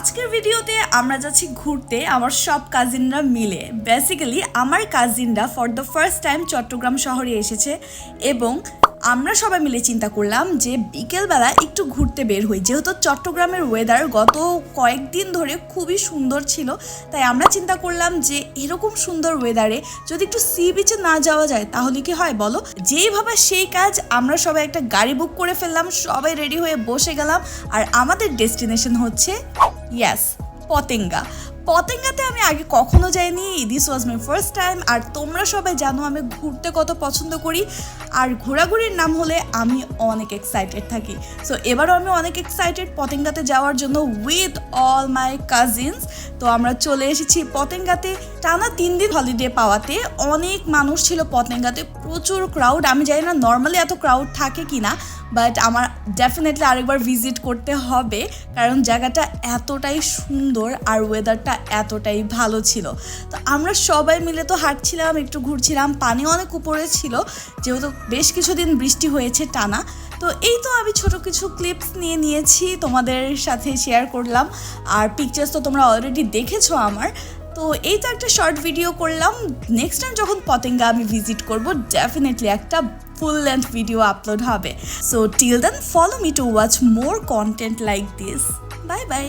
আজকের ভিডিওতে আমরা যাচ্ছি ঘুরতে, আমার সব কাজিনরা মিলে। বেসিক্যালি আমার কাজিনরা for the first time Chattogram শহরে এসেছে এবং আমরা সবাই মিলে চিন্তা করলাম যে বিকেলবেলা একটু ঘুরতে বের হই। যেহেতু চট্টগ্রামের ওয়েদার গত কয়েকদিন ধরে খুবই সুন্দর ছিল, তাই আমরা চিন্তা করলাম যে এরকম সুন্দর ওয়েদারে যদি একটু সি বিচে না যাওয়া যায়, তাহলে কি হয় বলো? যেইভাবে সেই কাজ আমরা সবাই একটা গাড়ি বুক করে ফেললাম, সবাই রেডি হয়ে বসে গেলাম। আর আমাদের ডেস্টিনেশন হচ্ছে ইয়াস পতেঙ্গা পতেঙ্গাতে আমি আগে কখনো যাইনি। This was my first time আর তোমরা সবাই জানো আমি ঘুরতে কত পছন্দ করি। আর ঘোরাঘুরির নাম হলে আমি অনেক এক্সাইটেড থাকি। সো এবারও আমি অনেক এক্সাইটেড পতেঙ্গাতে যাওয়ার জন্য উইথ অল মাই কাজিনস তো আমরা চলে এসেছি পতেঙ্গাতে। টানা তিন দিন হলিডে পাওয়াতে অনেক মানুষ ছিল পতেঙ্গাতে। প্রচুর ক্রাউড আমি জানি না নর্মালি এত ক্রাউড থাকে কি না বাট আমার ডেফিনেটলি আরেকবার ভিজিট করতে হবে। কারণ জায়গাটা এতটাই সুন্দর। আর ওয়েদারটা এতটাই ভালো ছিল। তো আমরা সবাই মিলে তো হাঁটছিলাম, একটু ঘুরছিলাম, পানি অনেক উপরে ছিল, যেহেতু বেশ কিছুদিন বৃষ্টি হয়েছে টানা। তো এই তো আমি ছোট কিছু ক্লিপস নিয়ে নিয়েছি, তোমাদের সাথে শেয়ার করলাম। আর পিকচার্স তো তোমরা অলরেডি দেখেছ আমার। তো এই তো একটা শর্ট ভিডিও করলাম। নেক্সট টাইম যখন পতেঙ্গা আমি ভিজিট করব ডেফিনেটলি একটা ফুল লেন্থ ভিডিও আপলোড হবে। So till then follow me to watch more content like this bye bye